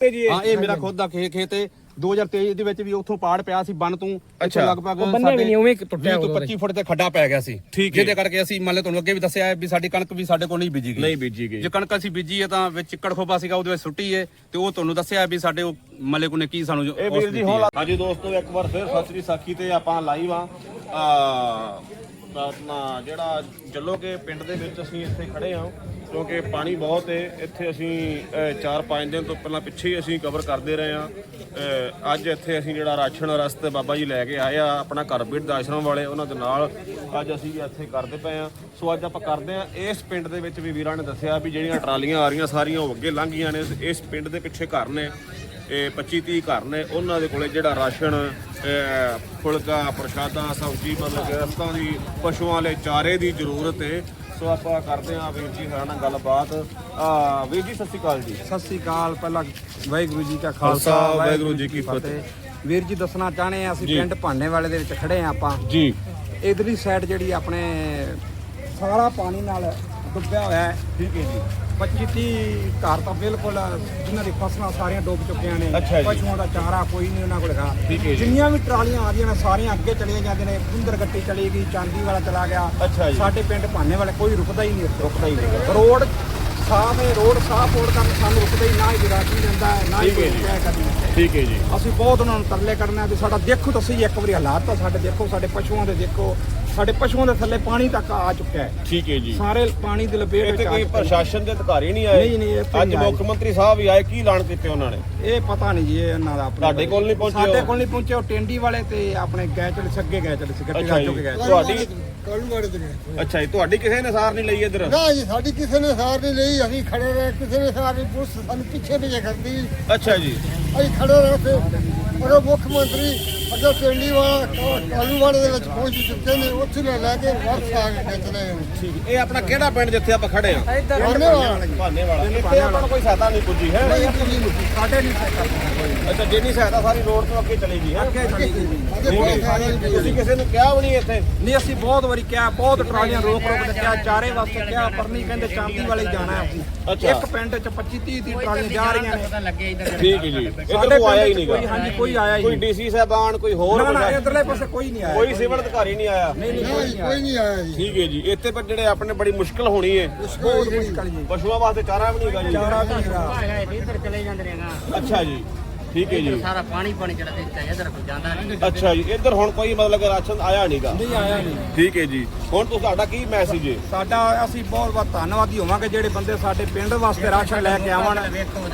ਜੀ ਇਹ- ਹਾਂ ਇਹ ਮੇਰਾ ਖੁਦ ਦਾ ਖੇ- ਖੇਤ ਹੈ। 2023 ਦੇ ਵਿੱਚ ਵੀ ਉੱਥੋਂ ਪਾੜ ਪਿਆ ਸੀ ਬੰਨ ਤੋਂ। ਅੱਛਾ। ਲਗਭਗ ਉਹ ਬੰਨਿਆ ਵੀ ਨਹੀਂ, ਉਵੇਂ ਹੀ ਟੁੱਟਿਆ 20 ਤੋਂ ਉਹਦਾ 25 ਫੁੱਟ ਤੇ ਖੱਡਾ ਪੈ ਗਿਆ ਸੀ। ਠੀਕ ਹੈ। ਜਿਹਦੇ ਕਰਕੇ ਅਸੀਂ ਮੰਨ ਲਓ ਤੁਹਾਨੂੰ ਅੱਗੇ ਵੀ ਦੱਸਿਆ ਹੈ ਵੀ ਸਾਡੀ ਕਣਕ ਵੀ ਸਾਡੇ ਕੋਲ ਨਹੀਂ ਬੀਜੀ ਗਈ। ਨਹੀਂ ਬੀਜੀ ਗਈ। ਜੇ ਕਣਕ ਅਸੀਂ ਬੀਜੀ ਹੈ ਤਾਂ ਵਿੱਚ ਚਿੱਕੜ ਖੋਬਾ ਸੀਗਾ ਉਹਦੇ ਵਿੱਚ ਸੁੱਟੀ ਹੈ ਤੇ ਉਹ ਤੁਹਾਨੂੰ ਦੱਸਿਆ ਵੀ ਸਾਡੇ ਉਹ ਮੱਲੇ ਕੋਲ ਨੇ ਕੀ ਸਾਨੂੰ ਜੋ ਇਹ ਉਸ ਵੀਰ ਜੀ ਦਿੱਤੀ ਹੁਣ ਹੈ। ਹਾਂਜੀ ਦੋਸਤੋ ਇੱਕ ਵਾਰ ਫਿਰ ਸਤਿ ਸ੍ਰੀ ਸਾਖੀ ਤੇ ਆਪਾਂ ਲਾਈਵ ਆ ਆ ਆਪਣਾ ਜਿਹੜਾ ਜੱਲੋ ਕੇ ਪਿੰਡ ਦੇ ਵਿੱਚ ਅਸੀਂ ਇੱਥੇ ਖੜੇ ਹਾਂ, ਕਿਉਂਕਿ ਪਾਣੀ ਬਹੁਤ ਹੈ, ਇੱਥੇ ਅਸੀਂ 4-5 ਦਿਨ ਤੋਂ ਪਹਿਲਾਂ ਪਿੱਛੇ ਹੀ ਅਸੀਂ ਕਵਰ ਕਰਦੇ ਰਹੇ ਹਾਂ। ਅੱਜ ਇੱਥੇ ਅਸੀਂ ਜਿਹੜਾ ਰਾਸ਼ਨ ਰਸਤੇ ਬਾਬਾ ਜੀ ਲੈ ਕੇ ਆਏ ਆ, ਆਪਣਾ ਘਰ ਬਿਰਧ ਆਸ਼ਰਮ ਵਾਲੇ, ਉਹਨਾਂ ਦੇ ਨਾਲ ਅੱਜ ਅਸੀਂ ਇੱਥੇ ਕਰਦੇ ਪਏ ਆ ਸੋ ਅੱਜ ਆਪਾਂ ਕਰਦੇ ਆ ਇਸ ਪਿੰਡ ਦੇ ਵਿੱਚ ਵੀ ਵੀਰਾਂ ਨੇ ਦੱਸਿਆ ਵੀ ਜਿਹੜੀਆਂ ਟਰਾਲੀਆਂ ਆ ਰਹੀਆਂ, ਸਾਰੀਆਂ ਉਹ ਅੱਗੇ ਲੰਘ ਗਈਆਂ ਨੇ। ਇਸ ਪਿੰਡ ਦੇ ਪਿੱਛੇ ਘਰ ਨੇ, ਇਹ 25 30 ਘਰ ਨੇ, ਉਹਨਾਂ ਦੇ ਕੋਲੇ ਜਿਹੜਾ ਰਾਸ਼ਨ ਫੁਲਕਾ ਪ੍ਰਸ਼ਾਦਾ ਸਬਜ਼ੀ ਮਤਲਬ ਕਿ ਰਸਤਾਂ ਦੀ ਪਸ਼ੂਆਂ ਲਈ ਚਾਰੇ ਦੀ ਜ਼ਰੂਰਤ ਹੈ ਸੋ ਆਪਾਂ ਕਰਦੇ ਹਾਂ ਵੀਰ ਜੀ ਨਾਲ ਗੱਲਬਾਤ। ਆ ਵੀਰ ਜੀ ਸਤਿ ਸ਼੍ਰੀ ਅਕਾਲ ਜੀ। ਸਤਿ ਸ੍ਰੀ ਅਕਾਲ। ਪਹਿਲਾਂ ਵਾਹਿਗੁਰੂ ਜੀ ਕਾ ਖਾਲਸਾ, ਵਾਹਿਗੁਰੂ ਜੀ ਕੀ ਵੀਰ ਜੀ ਦੱਸਣਾ ਚਾਹਣੇ ਆ ਅਸੀਂ ਪਿੰਡ ਭਾਨੇ ਵਾਲੇ ਦੇ ਵਿੱਚ ਖੜੇ ਆ ਆਪਾਂ। ਜੀ। ਇਧਰਲੀ ਸਾਈਡ ਜਿਹੜੀ ਆਪਣੇ ਸਾਰਾ ਪਾਣੀ ਨਾਲ ਡੁੱਬਿਆ ਹੋਇਆ ਹੈ। ਠੀਕ ਹੈ ਜੀ। 25 30 ਘਰ ਤਾਂ ਬਿਲਕੁਲ ਜਿਨ੍ਹਾਂ ਦੀ ਫਸਲਾਂ ਸਾਰੀਆਂ ਡੁੱਬ ਚੁੱਕੀਆਂ ਨੇ ਅੱਛਾ ਜੀ। ਪਸ਼ੂਆਂ ਦਾ ਚਾਰਾ ਕੋਈ ਨਹੀਂ ਉਹਨਾਂ ਕੋਲ ਠੀਕ ਹੈ ਜੀ। ਜਿੰਨੀਆਂ ਵੀ ਟਰਾਲੀਆਂ ਆ ਰਹੀਆਂ ਨੇ ਸਾਰੀਆਂ ਅੱਗੇ ਚਲੀਆਂ ਜਾਂਦੇ ਨੇ ਕੁੰਦਰ ਗੱਟੀ ਚਲੀ ਗਈ ਚਾਂਦੀ ਵਾਲਾ ਚਲਾ ਗਿਆ ਜੀ। ਸਾਡੇ ਪਿੰਡ ਭਾਨੇ ਵਾਲੇ ਕੋਈ ਰੁਕਦਾ ਹੀ ਨਹੀਂ। ਰੁਕਦਾ ਹੀ ਨਹੀਂ ਰੋਡ ਸਾਫ਼ ਹੈ ਰੋਡ ਸਾਫ਼ ਹੋਣ ਕਾਰਨ ਸਾਨੂੰ ਰੁਕਦਾ ਹੀ ਨਾ ਹੀ ਵਿਰਾਟੀ ਜਾਂਦਾ ਹੈ ਨਾ ਹੀ ਠੀਕ ਹੈ ਕੋਈ ਜੀ। ਕਿਆ ਕਰਦੀ ਠੀਕ ਹੈ ਜੀ ਅਸੀਂ ਬਹੁਤ ਉਹਨਾਂ ਨੂੰ ਤਰਲੇ ਕਰਨਾ ਵੀ ਸਾਡਾ ਦੇਖੋ ਤਾਂ ਸਹੀ ਇੱਕ ਵਾਰੀ ਹਾਲਾਤ ਤਾਂ ਸਾਡੇ ਦੇਖੋ ਸਾਡੇ ਪਸ਼ੂਆਂ ਦੇ ਦੇਖੋ ਸਾਡੇ ਪਸ਼ੂਆਂ ਦੇ ਥੱਲੇ ਪਾਣੀ ਤੱਕ ਆ ਚੁੱਕਿਆ ਹੈ। ਠੀਕ ਹੈ ਜੀ। ਸਾਰੇ ਪਾਣੀ ਦੀ ਲਪੇਟ ਇੱਥੇ ਵਿੱਚ ਆ ਕੋਈ ਚੁੱਕੇ ਨੇ। ਪ੍ਰਸ਼ਾਸਨ ਦੇ ਅਧਿਕਾਰੀ ਨਹੀਂ ਆਏ? ਨਹੀਂ, ਨਹੀਂ, ਇੱਥੇ ਅੱਜ ਨਹੀਂ ਆਏ। ਮੁੱਖ ਮੰਤਰੀ ਸਾਹਿਬ ਵੀ ਆਏ ਕੀ ਐਲਾਨ ਕੀਤੇ ਉਹਨਾਂ ਨੇ? ਇਹ ਪਤਾ ਨਹੀਂ ਜੀ ਇਹ ਇਹਨਾਂ ਦਾ ਆਪਣੇ ਤੁਹਾਡੇ ਕੋਲ ਨਹੀਂ ਪਹੁੰਚੇ ਸਾਡੇ? ਕੋਲ ਨਹੀਂ ਪਹੁੰਚੇ ਉਹ ਟੈਂਡੀ ਵਾਲੇ ਤੇ ਆਪਣੇ ਗਏ ਚਲੇ ਸੱਗੇ ਗਏ ਚਲੇ ਸੀ ਗੱਡੀ ਅੱਛਾ ਜੀ। ਚੁੱਕੇ ਗਏ। ਤੁਹਾਡੀ ਕਾਲੂਵਾੜੇ ਦੇ ਗਏ। ਅੱਛਾ ਜੀ ਤੁਹਾਡੀ ਕਿਸੇ ਨੇ ਸਾਰ ਨਹੀਂ ਲਈ ਇੱਧਰ? ਨਾ ਜੀ ਸਾਡੀ ਕਿਸੇ ਨੇ ਸਾਰ ਨਹੀਂ ਲਈ ਅਸੀਂ ਖੜੇ ਰਹੇ ਕਿਸੇ ਨੇ ਸਾਰ ਨਹੀਂ ਪੁਲਿਸ ਸਾਨੂੰ ਪਿੱਛੇ ਪਿੱਛੇ ਕਰਦੀ। ਅੱਛਾ ਜੀ। ਅਸੀਂ ਖੜੇ ਰਹੇ ਤੇ ਉਹ ਮੁੱਖ ਮੰਤਰੀ ਅੱਗੇ ਪਿੰਡੀ ਵਾਲਾ ਕਾਲੂਵਾੜੇ ਦੇ ਵਿੱਚ ਪਹੁੰਚ ਚੁੱਕੇ ਨੇ ਉੱਥੇ ਲੈ ਲੈ ਕੇ ਵਾਪਸ ਆ ਕੇ ਠੀਕ ਇਹ ਆਪਣਾ ਕਿਹੜਾ ਪਿੰਡ ਜਿੱਥੇ ਆਪਾਂ ਖੜੇ ਆ? ਭਾਨੇ ਵਾਲਾ। ਇੱਥੇ ਆਪਾਂ ਨੂੰ ਕੋਈ ਸਹਾਇਤਾ ਨਹੀਂ ਪੁੱਜੀ ਹੈ? ਨਹੀਂ ਨਹੀਂ ਸਾਡੇ ਨਹੀਂ ਸਹਾਇਤਾ ਅੱਛਾ ਜਿੰਨੀ ਸਹਾਇਤਾ ਸਾਰੀ ਰੋਡ ਤੋਂ ਅੱਗੇ ਚਲੀ ਗਈ ਹੈ? ਚਲੀ ਜੀ। ਕੋਈ ਨਹੀਂ। ਤੁਸੀਂ ਕਿਸੇ ਨੂੰ ਕਿਹਾ ਵੀ ਨਹੀਂ ਇੱਥੇ? ਨਹੀਂ ਅਸੀਂ ਬਹੁਤ ਵਾਰੀ ਕਿਹਾ ਬਹੁਤ ਟਰਾਲੀਆਂ ਰੋਕ ਰੋਕ ਕੇ ਕਿਹਾ ਚਾਰੇ ਵਾਸਤੇ ਕਿਹਾ ਪਰ ਨਹੀਂ ਕਹਿੰਦੇ ਚਾਂਦੀ ਵਾਲੇ ਜਾਣਾ ਹੈ ਇੱਕ ਪਿੰਡ ਚ 25 30 ਦੀ ਟਰਾਲੀਆਂ ਜਾ ਰਹੀਆਂ ਨੇ। ਠੀਕ ਹੈ ਜੀ। ਇੱਧਰ ਕੋਈ ਆਇਆ ਹੀ 'ਚ ਕੋਈ ਹਾਂਜੀ ਕੋਈ ਆਇਆ ਹੀ ਕੋਈ ਨਹੀਂ। ਡੀਸੀ ਸਾਹਿਬਾਨ ਕੋਈ ਹੋਰ ਨਾ ਨਾ ਕੋਈ- ਇਧਰਲੇ ਪਾਸੇ ਕੋਈ ਨਹੀਂ ਆਇਆ ਕੋਈ ਸਿਵਲ ਅਧਿਕਾਰੀ ਨਹੀਂ ਆਇਆ। ਨਹੀਂ ਨਹੀਂ ਨਾ ਕੋਈ ਨਹੀਂ ਕੋਈ ਆਇਆ ਨਹੀਂ ਆਇਆ। ਜੀ। ਠੀਕ ਹੈ ਜੀ। ਇੱਥੇ ਪਰ ਜਿਹੜੇ ਆਪਣੇ ਬੜੀ ਮੁਸ਼ਕਲ ਹੋਣੀ ਹੈ। ਬਹੁਤ ਮੁਸ਼ਕਲ ਜੀ। ਪਸ਼ੂਆਂ ਵਾਸਤੇ ਚਾਰਾ ਵੀ ਨਹੀਂ ਹੈਗਾ ਜੀ। ਚਾਰਾ ਵੀ ਨਹੀਂ ਹੈਗਾ। ਇੱਧਰ ਚਲੇ ਜਾਂਦੇ ਨੇ ਨਾ ਅੱਛਾ ਜੀ। ਠੀਕ ਹੈ ਜੀ। ਸਾਰਾ ਪਾਣੀ ਪਾਣੀ ਚੜਾ ਦੇ ਇੱਧਰ ਕੋਈ ਜਾਂਦਾ ਨਹੀਂ। ਅੱਛਾ ਜੀ ਇੱਧਰ ਹੁਣ ਕੋਈ ਮਤਲਬ ਕਿ ਰਾਸ਼ਨ ਆਇਆ ਨਹੀਂਗਾ ਨਹੀਂ ਆਇਆ ਨਹੀਂ। ਠੀਕ ਹੈ ਜੀ। ਹੁਣ ਤੁਸੀਂ ਤੁਹਾਡਾ ਕੀ ਮੈਸੇਜ ਹੈ? ਸਾਡਾ ਅਸੀਂ ਬਹੁਤ ਬਹੁਤ ਧੰਨਵਾਦੀ ਹੋਵਾਂਗੇ ਜਿਹੜੇ ਬੰਦੇ ਸਾਡੇ ਪਿੰਡ ਵਾਸਤੇ ਰਾਸ਼ਨ ਲੈ ਕੇ ਆਵਣ।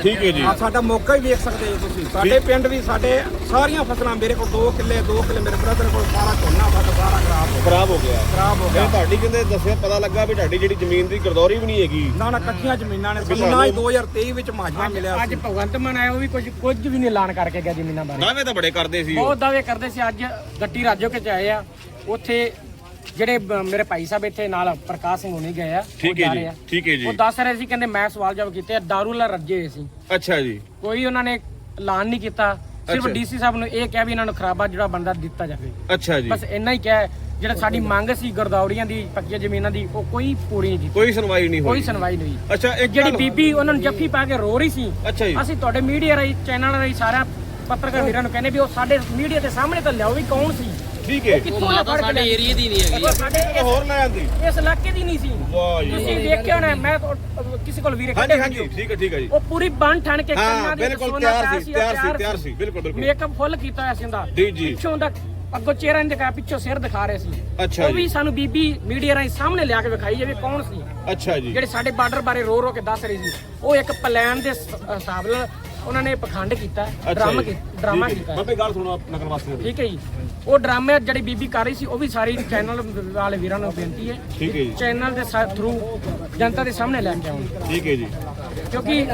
ਠੀਕ ਹੈ ਜੀ। ਆ ਸਾਡਾ ਮੌਕਾ ਹੀ ਵੇਖ ਸਕਦੇ ਜੀ ਤੁਸੀਂ। ਸਾਡੇ ਪਿੰਡ ਵੀ ਸਾਡੇ ਸਾਰੀਆਂ ਫਸਲਾਂ ਮੇਰੇ ਕੋਲ 2 ਕਿੱਲੇ 2 ਕਿੱਲੇ ਮੇਰੇ ਬ੍ਰਦਰ ਕੋਲ ਸਾਰਾ ਝੋਨਾ ਸਾਡਾ ਸਾਰਾ ਖਰਾਬ ਹੋ ਖਰਾਬ ਹੋ ਗਿਆ। ਖਰਾਬ ਹੋ ਇਹ ਗਿਆ ਤੁਹਾਡੀ ਕਹਿੰਦੇ ਦੱਸਿਆ ਪਤਾ ਲੱਗਾ ਵੀ ਤੁਹਾਡੀ ਜਿਹੜੀ ਜ਼ਮੀਨ ਦੀ ਗਰਦੌਰੀ ਵੀ ਨਹੀਂ ਹੈਗੀ। ਨਾ ਨਾ ਕੱਚੀਆਂ ਜ਼ਮੀਨਾਂ ਨੇ। ਸਾਨੂੰ ਨਾ ਹੀ 2023 ਵਿੱਚ ਮਾਜਵਾ ਮਿਲਿਆ ਅੱਜ ਸੀ। ਭਗਵੰਤ ਮਾਨ ਆਇਆ ਉਹ ਵੀ ਕੁਝ ਕੁਝ ਵੀ ਨਹੀਂ ਐਲਾਨ ਕਰਕੇ ਗਿਆ ਜ਼ਮੀਨਾਂ ਬਾਰੇ। ਦਾਅਵੇ ਤਾਂ ਬੜੇ ਕਰਦੇ ਸੀ ਉਹ। ਬਹੁਤ ਦਾਅਵੇ ਕਰਦੇ ਸੀ। ਅੱਜ ਗੱਟੀ ਰਾਜੋ ਕੇ ਚ ਆਏ ਆ। ਉੱਥੇ ਜਿਹੜੇ ਬ- ਮੇਰੇ ਭਾਈ ਸਾਹਿਬ ਇੱਥੇ ਨਾਲ ਪ੍ਰਕਾਸ਼ ਸਿੰਘ ਹੋਣੀ ਗਏ ਆ ਉਹ ਠੀਕ ਹੈ ਜਾ ਜੀ, ਰਹੇ ਆ। ਠੀਕ ਹੈ ਜੀ। ਉਹ ਦੱਸ ਰਹੇ ਸੀ ਕਹਿੰਦੇ ਮੈਂ ਸਵਾਲ ਜਵਾਬ ਕੀਤੇ ਆ, ਦਾਰੂ ਨਾਲ ਰੱਜੇ ਹੋਏ ਸੀ। ਅੱਛਾ ਜੀ। ਕੋਈ ਉਹਨਾਂ ਨੇ ਐਲਾਨ ਨਹੀਂ ਕੀਤਾ। ਸਿਰਫ ਅੱਛਾ। ਡੀਸੀ ਸਾਹਿਬ ਨੂੰ ਇਹ ਕਿਹਾ ਵੀ ਇਹਨਾਂ ਨੂੰ ਖਰਾਬਾ ਜਿਹੜਾ ਬੰਦਾ ਦਿੱਤਾ ਜਾਵੇ। ਅੱਛਾ ਜੀ। ਬਸ ਇੰਨਾ ਹੀ ਕਿਹਾ। ਹੈ। ਜਿਹੜਾ ਸਾਡੀ ਮੰਗ ਸੀ ਗਰਦੌਰੀਆਂ ਦੀ ਪੱਕੀਆਂ ਜ਼ਮੀਨਾਂ ਦੀ ਉਹ ਕੋਈ ਪੂਰੀ ਨਹੀਂ ਕੀਤੀ। ਕੋਈ ਸੁਣਵਾਈ ਨਹੀਂ ਕੋਈ ਹੋਈ ਸੁਣਵਾਈ ਨਹੀਂ ਹੋਈ। ਅੱਛਾ ਇੱਕ ਜਿਹੜੀ ਗੱਲ- ਬੀਬੀ ਉਹਨਾਂ ਨੂੰ ਜੱਫੀ ਪਾ ਕੇ ਰੋ ਰਹੀ ਸੀ ਅੱਛਾ ਜੀ। ਅਸੀਂ ਤੁਹਾਡੇ ਮੀਡੀਆ ਰਾਹੀਂ ਚੈਨਲ ਰਾਹੀਂ ਸਾਰਾ ਪੱਤਰਕਾਰ ਵੀਰਾਂ ਨੂੰ ਕਹਿੰਦੇ ਵੀ ਉਹ ਸਾਡੇ ਮੀਡੀਆ ਦੇ ਸਾਹਮਣੇ ਤਾਂ ਲਿਆਓ ਵੀ ਕੌਣ ਸੀ। ਠੀਕ ਹੈ। ਕਿੱਥੋਂ ਦਾ ਫੜ ਸਾਡੇ ਏਰੀਆ ਦੀ ਨਹੀਂ ਹੈਗੀ। ਸਾਡੇ ਇੱਕ ਹੋਰ ਲੈ ਆਂਦੀ। ਇਸ- ਇਸ ਇਲਾਕੇ ਦੀ ਨਹੀਂ ਸੀ। ਵਾਹ ਜੀ ਤੁਸੀਂ ਵੇਖਿਆ ਹੋਣਾ ਮੈਂ ਤਾਂ ਉਹ- ਕਿਸੇ ਕੋਲ ਵੀਰੇ ਹਾਂਜੀ ਹਾਂਜੀ। ਠੀਕ ਹੈ ਠੀਕ ਹੈ ਜੀ। ਉਹ ਪੂਰੀ ਬੰਨ ਠਣ ਕੇ ਹਾਂ ਕੰਨਾਂ ਦੀ ਬਿਲਕੁਲ ਤਿਆਰ ਸੀ ਤਿਆਰ ਸੀ ਤਿਆਰ ਸੀ। ਬਿਲਕੁਲ ਬਿਲਕੁਲ। ਮੇਕਅਪ ਫੁੱਲ ਕੀਤਾ ਹੋਇਆ ਸੀ ਉਹਦਾ। ਜੀ, ਜੀ। ਪਿੱਛੋਂ ਦਾ ਅੱਗੋਂ ਚਿਹਰਾ ਨਹੀਂ ਦਿਖਾਇਆ ਪਿੱਛੋਂ ਸਿਰ ਦਿਖਾ ਰਹੇ ਸੀ। ਅੱਛਾ ਉਹ। ਵੀ ਸਾਨੂੰ ਬੀਬੀ ਮੀਡੀਆ ਰਾਹੀਂ ਸਾਹਮਣੇ ਲਿਆ ਕੇ ਵਿਖਾਈ ਜਾਵੇ ਕੌਣ ਸੀ। ਅੱਛਾ ਜੀ। ਜਿਹੜੇ ਸਾਡੇ ਬਾਰਡਰ ਬਾਰੇ ਰੋ ਰੋ ਕੇ ਦੱਸ ਰਹੀ ਸੀ। ਉਹ ਇੱਕ ਪਲਾਨ ਦੇ ਸ- ਹਿਸਾਬ ਨਾਲ ਉਹਨਾਂ ਨੇ ਪਖੰਡ ਕੀਤਾ ਡਰਾਮਾ। ਕੀ- ਡਰਾਮਾ। ਕੀਤਾ। ਬਾਬੇ ਗੱਲ ਸੁਣੋ ਨਗਰ ਵਾਸੀਆਂ ਦੀ। ਠੀਕ ਹੈ ਜੀ। ਉਹ ਡਰਾਮੇ ਜਿਹੜੀ ਬੀਬੀ ਕਰ ਰਹੀ ਸੀ ਉਹ ਵੀ ਸਾਰੀ ਚੈਨਲ ਵਾਲੇ ਵੀਰਾਂ ਨੂੰ ਬੇਨਤੀ ਹੈ ਠੀਕ ਹੈ ਜੀ। ਚੈਨਲ ਦੇ ਥਰੂ ਜਨਤਾ ਦੇ ਸਾਹਮਣੇ ਲੈ ਕੇ ਆਉਣ। ਠੀਕ ਹੈ ਜੀ। ਕਿਉਂਕਿ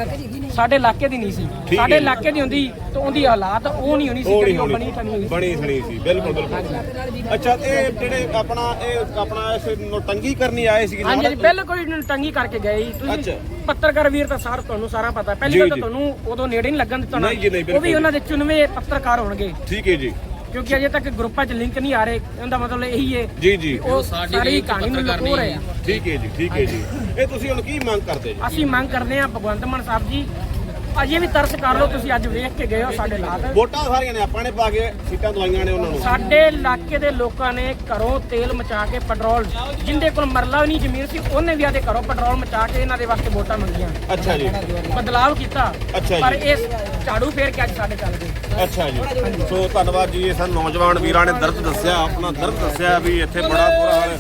ਸਾਡੇ ਇਲਾਕੇ ਦੀ ਨਹੀਂ ਸੀ। ਸਾਡੇ। ਇਲਾਕੇ ਦੀ ਹੁੰਦੀ ਤਾਂ ਉਹਦੀ ਹਾਲਾਤ ਉਹ ਨਹੀਂ ਹੋਣੀ ਸੀ ਜਿਹੜੀ ਉਹ ਬਣੀ ਹੋਈ। ਬਣੀ ਸਣੀ ਸੀ ਬਿਲਕੁਲ ਬਿਲਕੁਲ। ਅੱਛਾ ਇਹ ਜਿਹੜੇ ਆਪਣਾ ਇਹ ਆਪਣਾ ਇਸ ਨੋਟੰਗੀ ਕਰਨੀ ਆਏ ਸੀ ਹਾਂਜੀ ਹਾਂਜੀ ਪਹਿਲਾਂ ਕੋਈ ਨੀ ਟੰਗੀ ਕਰਕੇ ਗਏ। ਤੁਸੀਂ ਪੱਤਰਕਾਰ ਵੀਰ ਤਾਂ ਸਾਰ ਤੁਹਾਨੂੰ ਸਾਰਾ ਪਤਾ। ਪਹਿਲੀ ਗੱਲ ਤਾਂ। ਤੁਹਾਨੂੰ ਉਦੋਂ ਨੇੜੇ ਨਹੀਂ ਲੱਗਣ ਦਿੱਤਾ ਉਹ ਵੀ ਬਿਲਕੁਲ। ਉਹਨਾਂ ਦੇ ਚੁਣਵੇਂ ਪੱਤਰਕਾਰ ਹੋਣਗੇ। ਠੀਕ ਹੈ ਜੀ। ਕਿਉਂਕਿ ਅਜੇ ਤੱਕ ਗਰੁੱਪਾਂ 'ਚ ਲਿੰਕ ਨਹੀਂ ਆ ਰਹੇ ਇਹਦਾ ਮਤਲਬ ਇਹੀ ਹੈ ਜੀ ਜੀ। ਉਹ ਸਾਰੀ ਕਹਾਣੀ ਨੂੰ ਲੁਕੋ ਰਹੇ ਆ। ਠੀਕ ਹੈ ਜੀ ਠੀਕ ਹੈ ਜੀ। ਇਹ ਤੁਸੀਂ ਹੁਣ ਕੀ ਮੰਗ ਕਰਦੇ ਜੀ? ਅਸੀਂ ਮੰਗ ਕਰਦੇ ਹਾਂ ਭਗਵੰਤ ਮਾਨ ਸਾਹਿਬ ਜੀ ਅਜੇ ਵੀ ਤਰਸ ਕਰ ਲਓ ਤੁਸੀਂ ਅੱਜ ਵੇਖ ਕੇ ਗਏ ਹੋ ਸਾਡੇ ਹਾਲਾਤ ਵੋਟਾਂ ਸਾਰੀਆਂ ਨੇ ਆਪਾਂ ਨੇ ਪਾ ਕੇ ਸੀਟਾਂ ਦਵਾਈਆਂ ਨੇ ਉਹਨਾਂ ਨੂੰ। ਸਾਡੇ ਇਲਾਕੇ ਦੇ ਲੋਕਾਂ ਨੇ ਘਰੋਂ ਤੇਲ ਮਚਾ ਕੇ ਪੈਟਰੋਲ ਜਿੰਦੇ ਕੋਲ ਮਰਲਾ ਵੀ ਨਹੀਂ ਜ਼ਮੀਨ ਸੀ ਉਹਨੇ ਵੀ ਆਦੇ ਘਰੋਂ ਪੈਟਰੋਲ ਮਚਾ ਕੇ ਇਹਨਾਂ ਦੇ ਵਾਸਤੇ ਵੋਟਾਂ ਮੰਗੀਆਂ। ਅੱਛਾ ਜੀ। ਬਦਲਾਵ ਕੀਤਾ। ਅੱਛਾ ਜੀ। ਪਰ ਇਹ ਝਾੜੂ ਫੇਰ ਕੇ ਅੱਜ ਸਾਡੇ ਚੱਲ ਗਏ। ਅੱਛਾ ਜੀ। ਸੋ ਧੰਨਵਾਦ ਜੀ, ਇਹ ਸਾਨੂੰ ਨੌਜਵਾਨ ਵੀਰਾਂ ਨੇ ਦਰਦ ਦੱਸਿਆ, ਆਪਣਾ ਦਰਦ ਦੱਸਿਆ ਵੀ ਇੱਥੇ ਬੜਾ ਬੁਰਾ ਹਾਲ ਹੈ।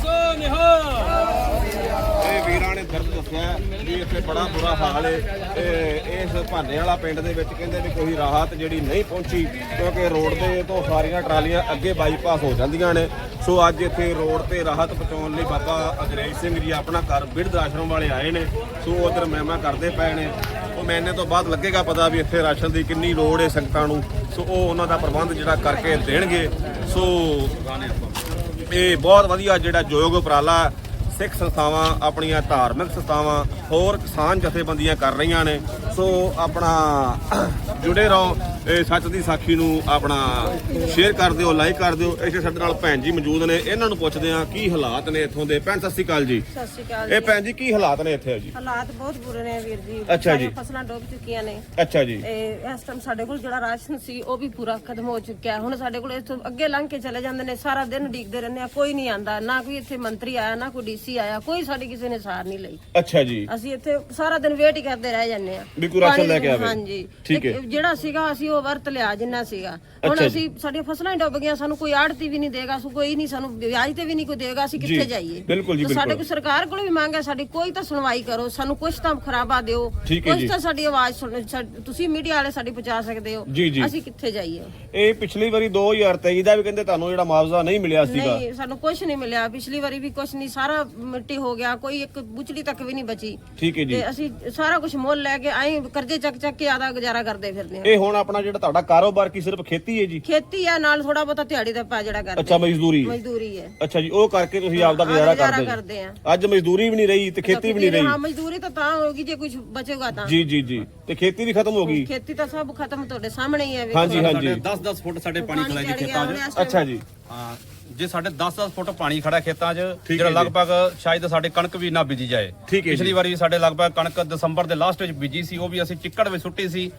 ਇਹ ਵੀਰਾਂ ਨੇ ਦਰਦ ਦੱਸਿਆ ਵੀ ਇੱਥੇ ਬੜਾ ਬੁਰਾ ਹਾਲ ਹੈ ਇਹ ਇਸ ਭਾਨੇ ਵਾਲਾ ਪਿੰਡ ਦੇ ਵਿੱਚ ਕਹਿੰਦੇ ਵੀ ਕੋਈ ਰਾਹਤ ਜਿਹੜੀ ਨਹੀਂ ਪਹੁੰਚੀ, ਕਿਉਂਕਿ ਰੋਡ ਦੇ ਤੋਂ ਸਾਰੀਆਂ ਟਰਾਲੀਆਂ ਅੱਗੇ ਬਾਈਪਾਸ ਹੋ ਜਾਂਦੀਆਂ ਨੇ। ਸੋ ਅੱਜ ਇੱਥੇ ਰੋਡ ਤੇ ਰਾਹਤ ਪਹੁੰਚਾਉਣ ਲਈ ਬਾਬਾ ਅਗਰੇਜ ਸਿੰਘ ਜੀ ਆਪਣਾ ਘਰ ਬਿਰਧ ਆਸ਼ਰਮ ਵਾਲੇ ਆਏ ਨੇ। ਸੋ ਉਧਰ ਮਹਿਮਾ ਕਰਦੇ ਪਏ ਨੇ। ਉਹ ਮੈਨੇ ਤੋਂ ਬਾਅਦ ਲੱਗੇਗਾ ਪਤਾ ਵੀ ਇੱਥੇ ਰਾਸ਼ਨ ਦੀ ਕਿੰਨੀ ਲੋੜ ਹੈ ਸੰਗਤਾਂ ਨੂੰ। ਸੋ ਉਹ ਉਹਨਾਂ ਦਾ ਪ੍ਰਬੰਧ ਜਿਹੜਾ ਕਰਕੇ ਦੇਣਗੇ। ਸੋ ਇਹ ਬਹੁਤ ਵਧੀਆ ਜਿਹੜਾ ਯੋਗ ਉਪਰਾਲਾ ਸਿੱਖ ਸੰਸਥਾਵਾਂ ਆਪਣੀਆਂ ਧਾਰਮਿਕ ਸੰਸਥਾਵਾਂ ਹੋਰ ਕਿਸਾਨ ਜਥੇਬੰਦੀਆਂ ਕਰ ਰਹੀਆਂ ਨੇ। ਸੋ ਆਪਣਾ ਜੁੜੇ ਰਹੋ ਇਹ ਸੱਚ ਦੀ ਸਾਖੀ ਨੂੰ ਆਪਣਾ ਸ਼ੇਅਰ ਕਰ ਦਿਓ ਲਾਈਕ ਕਰ ਦਿਓ। ਇੱਥੇ ਸਾਡੇ ਨਾਲ ਭੈਣ ਜੀ ਮੌਜੂਦ ਨੇ ਇਹਨਾਂ ਨੂੰ ਪੁੱਛਦੇ ਆ ਕੀ ਹਾਲਾਤ ਨੇ ਇੱਥੋਂ ਦੇ। ਭੈਣ ਸਤਿ ਸ਼੍ਰੀ ਅਕਾਲ ਜੀ। ਸਤਿ ਸ਼੍ਰੀ ਅਕਾਲ ਇਹ ਭੈਣ ਜੀ ਕੀ ਹਾਲਾਤ ਨੇ ਇੱਥੇ ਜੀ? ਹਾਲਾਤ ਬਹੁਤ ਬੁਰੇ ਨੇ ਵੀਰ ਜੀ। ਅੱਛਾ ਜੀ। ਫਸਲਾਂ ਡੁੱਬ ਚੁੱਕੀਆਂ ਨੇ। ਅੱਛਾ ਜੀ। ਤੇ ਇਸ ਟਾਈਮ ਸਾਡੇ ਕੋਲ ਜਿਹੜਾ ਰਾਸ਼ਨ ਸੀ ਉਹ ਵੀ ਪੂਰਾ ਖਤਮ ਹੋ ਚੁੱਕਿਆ। ਹੁਣ ਸਾਡੇ ਕੋਲ ਇੱਥੋਂ ਅੱਗੇ ਲੰਘ ਕੇ ਚਲੇ ਜਾਂਦੇ ਨੇ ਸਾਰਾ ਦਿਨ ਉਡੀਕਦੇ ਰਹਿੰਦੇ ਆ ਕੋਈ ਨਹੀਂ ਆਂਦਾ। ਨਾ ਕੋਈ ਇੱਥੇ ਮੰਤਰੀ ਆਇਆ ਨਾ ਕੋਈ ਡੀਸੀ ਆਇਆ ਕੋਈ ਸਾਡੀ ਕਿਸੇ ਨੇ ਸਾਰ ਨਹੀਂ ਲਈ ਅੱਛਾ ਜੀ ਅਸੀਂ ਇੱਥੇ ਸਾਰਾ ਦਿਨ ਵੇਟ ਹੀ ਕਰਦੇ ਰਹਿ ਜਾਂਦੇ ਆ ਵੀ ਕੋਈ ਰਾਸ਼ਨ ਲੈ ਕੇ ਆਵੇ। ਹਾਂਜੀ ਠੀਕ ਹੈ। ਜਿਹੜਾ ਸੀਗਾ ਅਸੀਂ ਉਹ ਵਰਤ ਲਿਆ ਜਿੰਨਾ ਸੀਗਾ ਹੁਣ। ਅਸੀਂ ਸਾਡੀਆਂ ਫਸਲਾਂ ਹੀ ਡੁੱਬ ਗਈਆਂ ਸਾਨੂੰ ਕੋਈ ਆੜਤੀ ਵੀ ਨਹੀਂ ਦੇਗਾ ਸੋ ਕੋਈ ਨਹੀਂ ਸਾਨੂੰ ਵਿਆਜ ਤੇ ਵੀ ਨਹੀਂ ਕੋਈ ਦੇਗਾ ਅਸੀਂ ਕਿੱਥੇ ਜਾਈਏ ਬਿਲਕੁਲ ਜੀ, ਸਾਡੇ। ਕੋਲ ਸਰਕਾਰ ਕੋਲ ਵੀ ਮੰਗ ਹੈ ਸਾਡੀ ਕੋਈ ਤਾਂ ਸੁਣਵਾਈ ਕਰੋ ਸਾਨੂੰ ਕੁਝ ਤਾਂ ਖਰਾਬਾ ਦਿਓ ਹੈ। ਕੁਝ ਤਾਂ ਸਾਡੀ ਆਵਾਜ਼ ਸੁਣ ਤੁਸੀਂ ਮੀਡੀਆ ਵਾਲੇ ਸਾਡੀ ਪਹੁੰਚਾ ਸਕਦੇ ਹੋ। ਅਸੀਂ ਕਿੱਥੇ ਜਾਈਏ ਇਹ ਪਿਛਲੀ ਵਾਰੀ 2023 ਦਾ ਵੀ ਕਹਿੰਦੇ ਤੁਹਾਨੂੰ ਜਿਹੜਾ ਮੁਆਵਜ਼ਾ ਨਹੀਂ ਮਿਲਿਆ ਸੀਗਾ ਨਹੀਂ ਸਾਨੂੰ ਕੁਝ ਨਹੀਂ ਮਿਲਿਆ ਪਿਛਲੀ ਵਾਰੀ ਵੀ ਕੁਝ ਨਹੀਂ ਸਾਰਾ ਮਿੱਟੀ ਹੋ ਗਿਆ ਕੋਈ ਇੱਕ ਬੁਚੜੀ ਤੱਕ ਵੀ ਨਹੀਂ ਬਚੀ। ਠੀਕ ਹੈ ਜੀ। ਤੇ ਅਸੀਂ ਸਾਰਾ ਕੁਝ ਮੁੱਲ ਲੈ ਕੇ ਆਏ ਕਰਜ਼ੇ ਚੱਕ ਚੱਕ ਕੇ ਆਦਾ ਗੁਜ਼ਾਰਾ ਕਰਦੇ ਫਿਰਦੇ ਹਾਂ। ਇਹ ਹੁਣ ਆਪਣਾ ਜਿਹੜਾ ਤੁਹਾਡਾ ਕਾਰੋਬਾਰ ਕੀ ਸਿਰਫ ਖੇਤੀ ਹੈ ਜੀ? ਖੇਤੀ ਆ ਨਾਲ ਥੋੜਾ ਬਹੁਤਾ ਦਿਹਾੜੀ ਦਾ ਪਾ ਜਿਹੜਾ ਕਰਦੇ ਅੱਛਾ ਮਜ਼ਦੂਰੀ। ਮਜ਼ਦੂਰੀ ਹੈ। ਅੱਛਾ ਜੀ ਉਹ ਕਰਕੇ ਤੁਸੀਂ ਆਪਦਾ ਗੁਜ਼ਾਰਾ ਕਰਦੇ ਜੀ। ਅੱਜ ਮਜ਼ਦੂਰੀ ਵੀ ਨਹੀਂ ਰਹੀ ਤੇ ਖੇਤੀ ਵੀ ਨਹੀਂ ਹਾਂ ਰਹੀ ਮਜ਼ਦੂਰੀ ਤਾਂ ਤਾਂ ਹੋਗੀ ਜੇ ਕੁਝ ਬਚੇਗਾ ਤਾਂ। ਜੀ ਜੀ ਜੀ। ਤੇ ਖੇਤੀ ਵੀ ਖਤਮ ਹੋ ਗਈ। ਖੇਤੀ ਤਾਂ ਸਭ ਖਤਮ ਤੁਹਾਡੇ ਸਾਹਮਣੇ ਹੀ ਹੈ। ਵੇਖੋ। ਹਾਂਜੀ। ਹਾਂਜੀ ਸਾਡੇ 10-10 ਫੁੱਟ ਸਾਡੇ ਪਾਣੀ ਖੜਾ ਜੀ ਖੇਤਾਂ 'ਚ। ਅੱਛਾ ਜੀ। ਹਾਂ। ਜੇ ਸਾਡੇ 10-10 ਫੁੱਟ ਪਾਣੀ ਖੜਾ ਖੇਤਾਂ 'ਚ ਜਿਹੜਾ। ਲਗਭਗ ਸ਼ਾਇਦ ਸਾਡੇ ਕਣਕ ਵੀ ਨਾ ਬੀਜੀ ਜਾਏ। ਪਿਛਲੀ ਵਾਰੀ ਸਾਡੇ ਲਗਭਗ ਕਣਕ ਦਸੰਬਰ ਦੇ ਲਾਸਟ ਵਿੱਚ ਬੀਜੀ ਸੀ ਉਹ ਵੀ ਅਸੀਂ ਚਿੱਕੜ ਵਿੱਚ ਸੁੱਟੀ ਸੀ।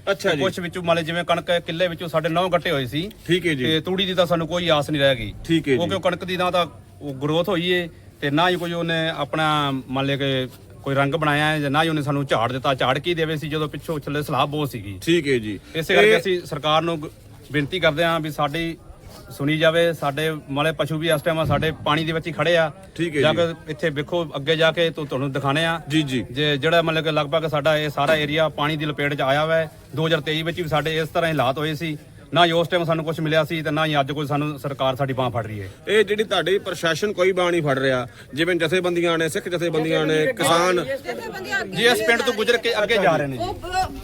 ਕੁਝ ਵਿੱਚੋਂ ਮਾਲੇ ਜਿਵੇਂ ਕਣਕ ਕਿੱਲੇ ਵਿੱਚੋਂ ਸਾਡੇ 9 ਗੱਟੇ ਹੋਏ ਸੀ। ਤੇ ਤੂੜੀ ਦੀ ਤਾਂ ਸਾਨੂੰ ਕੋਈ ਆਸ ਨਹੀਂ ਰਹਿ ਗਈ। ਉਹ ਕਿਉਂ ਕਣਕ ਦੀ ਨਾ ਤਾਂ ਉਹ ਗਰੋਥ ਹੋਈ ਏ ਤੇ ਨਾ ਹੀ ਕੋਈ ਉਹਨੇ ਆਪਣਾ ਮੰਨ ਲਿਆ ਕਿ ਕੋਈ ਰੰਗ ਬਣਾਇਆ ਹੈ ਜਾਂ ਨਾ ਹੀ ਉਹਨੇ ਸਾਨੂੰ ਝਾੜ ਦਿੱਤਾ। ਝਾੜ ਕੀ ਦੇਵੇ ਸੀ ਜਦੋਂ ਪਿੱਛੋਂ ਥੱਲੇ ਸਲਾਬ ਬਹੁਤ ਸੀਗੀ। ਠੀਕ ਹੈ ਜੀ। ਇਸੇ ਕਰਕੇ ਅਸੀਂ ਸਰਕਾਰ ਨੂੰ ਬੇਨਤੀ ਕਰਦੇ ਹਾਂ ਵੀ ਸਾਡੀ ਸੁਣੀ ਜਾਵੇ ਸਾਡੇ ਮਾਲੇ ਪਸ਼ੂ ਵੀ ਇਸ ਟਾਈਮ ਸਾਡੇ ਪਾਣੀ ਦੇ ਵਿੱਚ ਹੀ ਖੜੇ ਆ। ਠੀਕ ਹੈ ਜਾ। ਕੇ ਇੱਥੇ ਵੇਖੋ ਅੱਗੇ ਜਾ ਕੇ ਤੁ- ਤੁਹਾਨੂੰ ਦਿਖਾਣੇ ਆ। ਜੀ ਜੀ। ਜੇ ਜਿਹੜਾ ਮਤਲਬ ਕਿ ਲਗਭਗ ਸਾਡਾ ਇਹ ਸਾਰਾ ਏਰੀਆ ਪਾਣੀ ਦੀ ਲਪੇਟ 'ਚ ਆਇਆ ਹੋਇਆ ਹੈ 2023 ਵਿੱਚ ਵੀ ਸਾਡੇ ਇਸ ਤਰ੍ਹਾਂ ਹੀ ਹਾਲਾਤ ਹੋਏ ਸੀ। ਨਾ ਹੀ ਉਸ ਟਾਈਮ ਸਾਨੂੰ ਕੁਝ ਮਿਲਿਆ ਸੀ ਤੇ ਨਾ ਹੀ ਅੱਜ ਕੋਈ ਸਾਨੂੰ ਸਰਕਾਰ ਸਾਡੀ ਬਾਹ ਫੜ ਰਹੀ ਹੈ। ਇਹ ਜਿਹੜੀ ਤੁਹਾਡੀ ਪ੍ਰਸ਼ਾਸਨ ਕੋਈ ਬਾਹ ਨਹੀਂ ਫੜ ਰਿਹਾ ਜਿਵੇਂ ਜਥੇਬੰਦੀਆਂ ਨੇ ਸਿੱਖ ਜਥੇਬੰਦੀਆਂ ਨੇ ਕਿਸਾਨ ਜੀ ਇਸ ਪਿੰਡ ਤੋਂ ਗੁਜ਼ਰ ਕੇ ਅੱਗੇ ਜਾ ਰਹੇ ਨੇ ਉਹ